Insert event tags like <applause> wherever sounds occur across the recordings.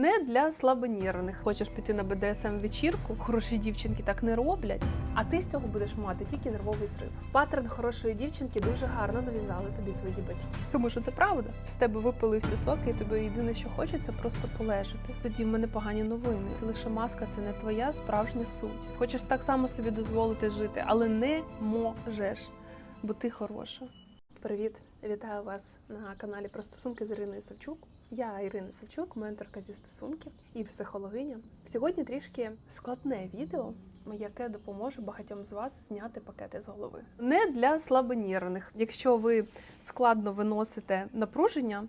Не для слабонервних. Хочеш піти на БДСМ вечірку? Хороші дівчинки так не роблять. А ти з цього будеш мати тільки нервовий зрив. Паттерн хорошої дівчинки дуже гарно нав'язали тобі твої батьки. Тому що це правда. З тебе випили всі соки, і тобі єдине, що хочеться, просто полежати. Тоді в мене погані новини. Це лише маска, це не твоя справжня суть. Хочеш так само собі дозволити жити, але не можеш, бо ти хороша. Привіт, вітаю вас на каналі про стосунки з Іриною Савчук. Я Ірина Савчук, менторка зі стосунків і психологиня. Сьогодні трішки складне відео, яке допоможе багатьом з вас зняти пакети з голови. Не для слабонервних. Якщо ви складно виносите напруження,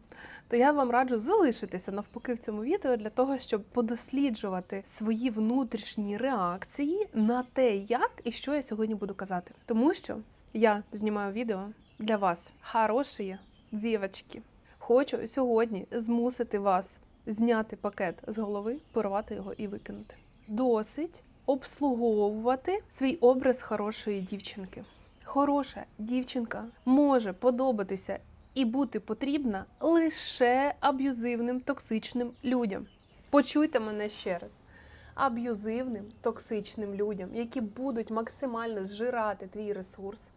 то я вам раджу залишитися навпаки в цьому відео для того, щоб подосліджувати свої внутрішні реакції на те, як і що я сьогодні буду казати. Тому що я знімаю відео для вас, хороші дівчатки. Хочу сьогодні змусити вас зняти пакет з голови, порвати його і викинути. Досить обслуговувати свій образ хорошої дівчинки. Хороша дівчинка може подобатися і бути потрібна лише аб'юзивним токсичним людям. Почуйте мене ще раз. Аб'юзивним токсичним людям, які будуть максимально зжирати твій ресурс,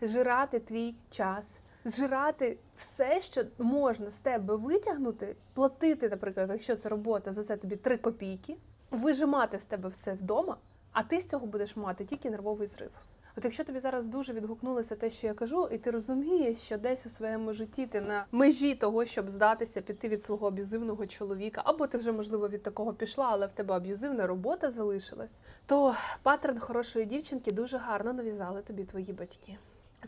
зжирати твій час, зжирати все, що можна з тебе витягнути, платити, наприклад, якщо це робота, за це тобі 3 копійки, вижимати з тебе все вдома, а ти з цього будеш мати тільки нервовий зрив. От якщо тобі зараз дуже відгукнулося те, що я кажу, і ти розумієш, що десь у своєму житті ти на межі того, щоб здатися, піти від свого аб'юзивного чоловіка, або ти вже можливо від такого пішла, але в тебе аб'юзивна робота залишилась, то паттерн хорошої дівчинки дуже гарно нав'язали тобі твої батьки.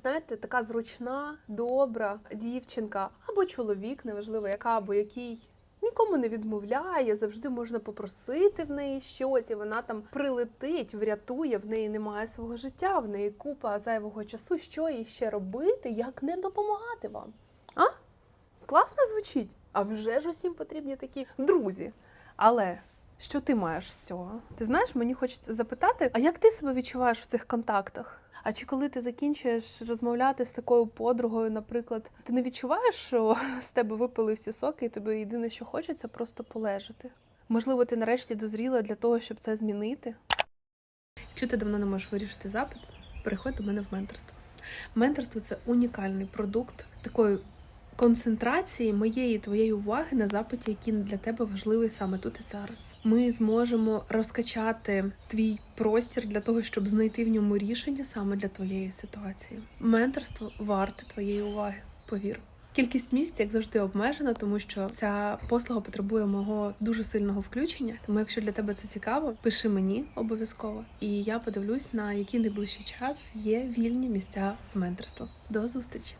Знаєте, така зручна, добра дівчинка або чоловік, неважливо, яка або який. Нікому не відмовляє, завжди можна попросити в неї щось, і вона там прилетить, врятує, в неї немає свого життя, в неї купа зайвого часу. Що їй ще робити, як не допомагати вам? А? Класно звучить? А вже ж усім потрібні такі друзі. Але що ти маєш з цього? Ти знаєш, мені хочеться запитати, а як ти себе відчуваєш в цих контактах? А чи коли ти закінчуєш розмовляти з такою подругою, наприклад, ти не відчуваєш, що з тебе випили всі соки, і тобі єдине, що хочеться, просто полежати? Можливо, ти нарешті дозріла для того, щоб це змінити? Якщо ти давно не можеш вирішити запит, переходь до мене в менторство. Менторство це унікальний продукт такої концентрації моєї твоєї уваги на запиті, який для тебе важливий саме тут і зараз. Ми зможемо розкачати твій простір для того, щоб знайти в ньому рішення саме для твоєї ситуації. Менторство варте твоєї уваги, повір. Кількість місць, як завжди, обмежена, тому що ця послуга потребує мого дуже сильного включення. Тому, якщо для тебе це цікаво, пиши мені обов'язково, і я подивлюсь, на який найближчий час є вільні місця в менторство. До зустрічі!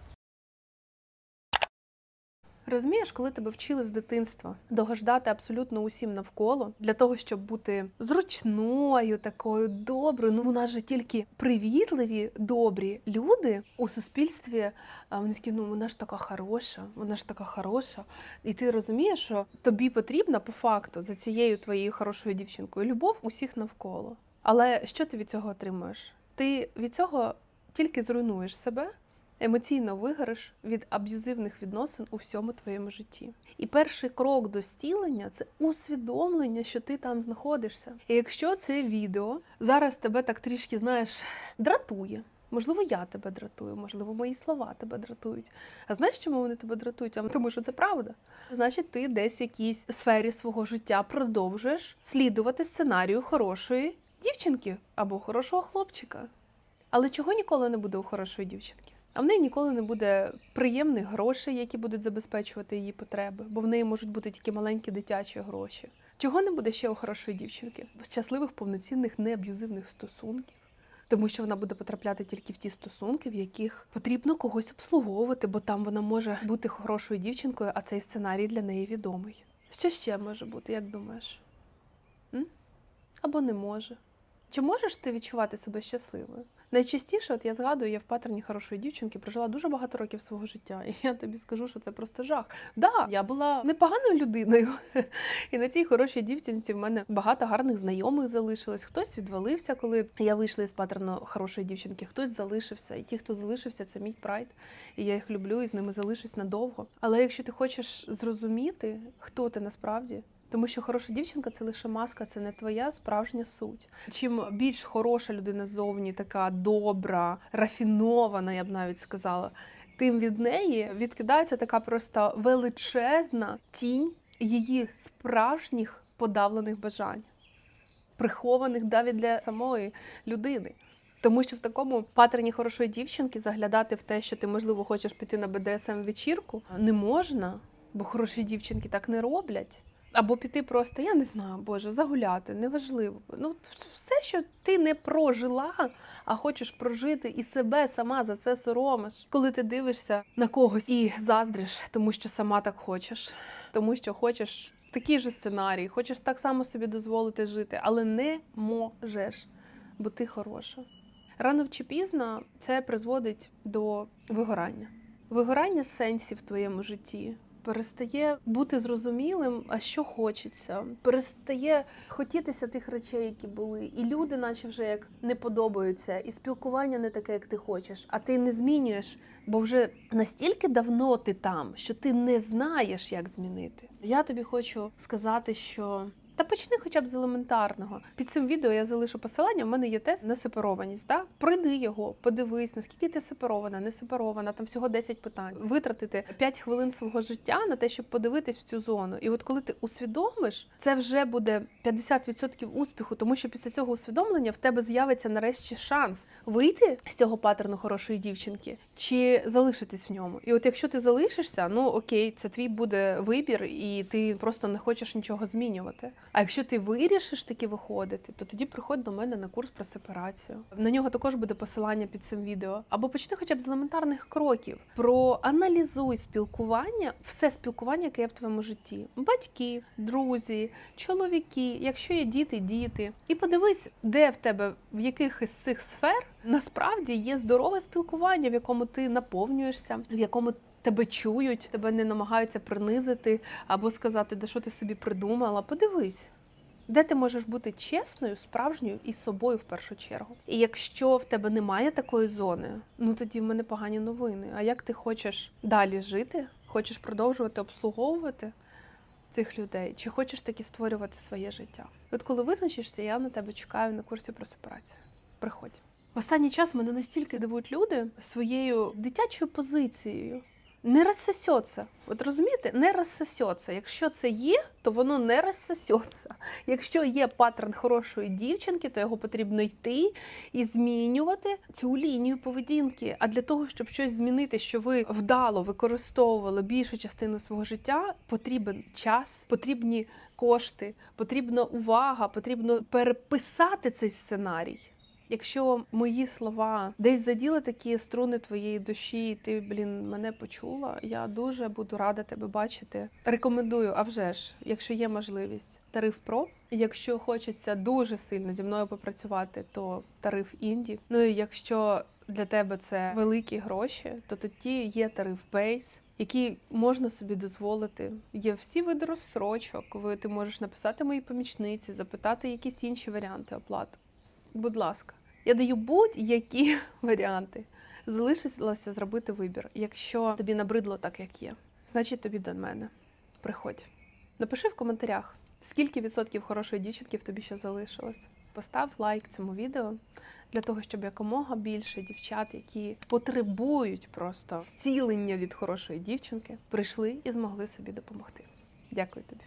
Розумієш, коли тебе вчили з дитинства догождати абсолютно усім навколо для того, щоб бути зручною, такою доброю. Ну у нас же тільки привітливі, добрі люди у суспільстві. Вони такі, ну вона ж така хороша, вона ж така хороша. І ти розумієш, що тобі потрібна по факту за цією твоєю хорошою дівчинкою любов усіх навколо. Але що ти від цього отримуєш? Ти від цього тільки зруйнуєш себе емоційно вигориш від аб'юзивних відносин у всьому твоєму житті. І перший крок до стілення це усвідомлення, що ти там знаходишся. І якщо це відео зараз тебе так трішки, знаєш, дратує. Можливо, я тебе дратую, можливо, мої слова тебе дратують. А знаєш, чому вони тебе дратують? Тому що це правда. Значить, ти десь в якійсь сфері свого життя продовжуєш слідувати сценарію хорошої дівчинки або хорошого хлопчика. Але чого ніколи не буде у хорошої дівчинки? А в неї ніколи не буде приємних грошей, які будуть забезпечувати її потреби, бо в неї можуть бути тільки маленькі дитячі гроші. Чого не буде ще у хорошої дівчинки? Щасливих, повноцінних, неаб'юзивних стосунків. Тому що вона буде потрапляти тільки в ті стосунки, в яких потрібно когось обслуговувати, бо там вона може бути хорошою дівчинкою, а цей сценарій для неї відомий. Що ще може бути, як думаєш? М? Або не може. Чи можеш ти відчувати себе щасливою? Найчастіше, от я згадую, я в паттерні хорошої дівчинки прожила дуже багато років свого життя, і я тобі скажу, що це просто жах. Да, я була непоганою людиною, <laughs> і на цій хорошій дівчинці в мене багато гарних знайомих залишилось. Хтось відвалився, коли я вийшла із паттерну хорошої дівчинки, хтось залишився. І ті, хто залишився, це мій прайд. І я їх люблю і з ними залишусь надовго. Але якщо ти хочеш зрозуміти, хто ти насправді, Тому що хороша дівчинка це лише маска, це не твоя справжня суть. Чим більш хороша людина ззовні, така добра, рафінована, я б навіть сказала, тим від неї відкидається така просто величезна тінь її справжніх подавлених бажань, прихованих навіть для самої людини. Тому що в такому паттерні хорошої дівчинки заглядати в те, що ти, можливо, хочеш піти на БДСМ вечірку, не можна, бо хороші дівчинки так не роблять. Або піти просто, я не знаю, Боже, загуляти, неважливо. Ну, все, що ти не прожила, а хочеш прожити і себе сама за це соромиш. Коли ти дивишся на когось і заздриш, тому що сама так хочеш, тому що хочеш такий же сценарій, хочеш так само собі дозволити жити, але не можеш, бо ти хороша. Рано чи пізно це призводить до вигорання. Вигорання сенсів в твоєму житті перестає бути зрозумілим, а що хочеться, перестає хотітися тих речей, які були, і люди, наче вже як не подобаються, і спілкування не таке, як ти хочеш, а ти не змінюєш, бо вже настільки давно ти там, що ти не знаєш, як змінити. Я тобі хочу сказати, що. Та почни хоча б з елементарного. Під цим відео я залишу посилання. У мене є тест на сепарованість. Да? Пройди його, подивись, наскільки ти сепарована, не сепарована, там всього 10 питань. Витратити 5 хвилин свого життя на те, щоб подивитись в цю зону. І от коли ти усвідомиш, це вже буде 50% успіху, тому що після цього усвідомлення в тебе з'явиться нарешті шанс вийти з цього паттерну хорошої дівчинки чи залишитись в ньому. І от якщо ти залишишся, ну окей, це твій буде вибір, і ти просто не хочеш нічого змінювати. А якщо ти вирішиш таки виходити, то тоді приходь до мене на курс про сепарацію. На нього також буде посилання під цим відео. Або почни хоча б з елементарних кроків. Проаналізуй спілкування, все спілкування, яке є в твоєму житті: батьки, друзі, чоловіки, якщо є діти, діти. І подивись, де в тебе в яких із цих сфер насправді є здорове спілкування, в якому ти наповнюєшся, в якому тебе чують, тебе не намагаються принизити або сказати, де що ти собі придумала. Подивись. Де ти можеш бути чесною, справжньою і собою в першу чергу. І якщо в тебе немає такої зони, ну тоді в мене погані новини. А як ти хочеш далі жити? Хочеш продовжувати обслуговувати цих людей? Чи хочеш таки створювати своє життя? От коли визначишся, я на тебе чекаю на курсі про сепарацію. Приходь. В останній час мене настільки дивують люди своєю дитячою позицією. Не розсосеться. От розумієте, не розсосеться. Якщо це є, то воно не розсосеться. Якщо є паттерн хорошої дівчинки, то його потрібно йти і змінювати цю лінію поведінки. А для того, щоб щось змінити, що ви вдало використовували більшу частину свого життя, потрібен час, потрібні кошти, потрібна увага, потрібно переписати цей сценарій. Якщо мої слова десь заділи такі струни твоєї душі, і ти, блін, мене почула, я дуже буду рада тебе бачити. Рекомендую, а вже ж, якщо є можливість, тариф Про. Якщо хочеться дуже сильно зі мною попрацювати, то тариф інді. Ну і якщо для тебе це великі гроші, то тоді є тариф Бейс. Який можна собі дозволити, є всі види розсрочок. Ви ти можеш написати моїй помічниці, запитати якісь інші варіанти оплати. Будь ласка, я даю будь-які <laughs> варіанти. Залишилося зробити вибір. Якщо тобі набридло так, як є, значить тобі до мене. Приходь. Напиши в коментарях, скільки відсотків хорошої дівчинки в тобі ще залишилось. Постав лайк цьому відео для того, щоб якомога більше дівчат, які потребують просто зцілення від хорошої дівчинки, прийшли і змогли собі допомогти. Дякую тобі.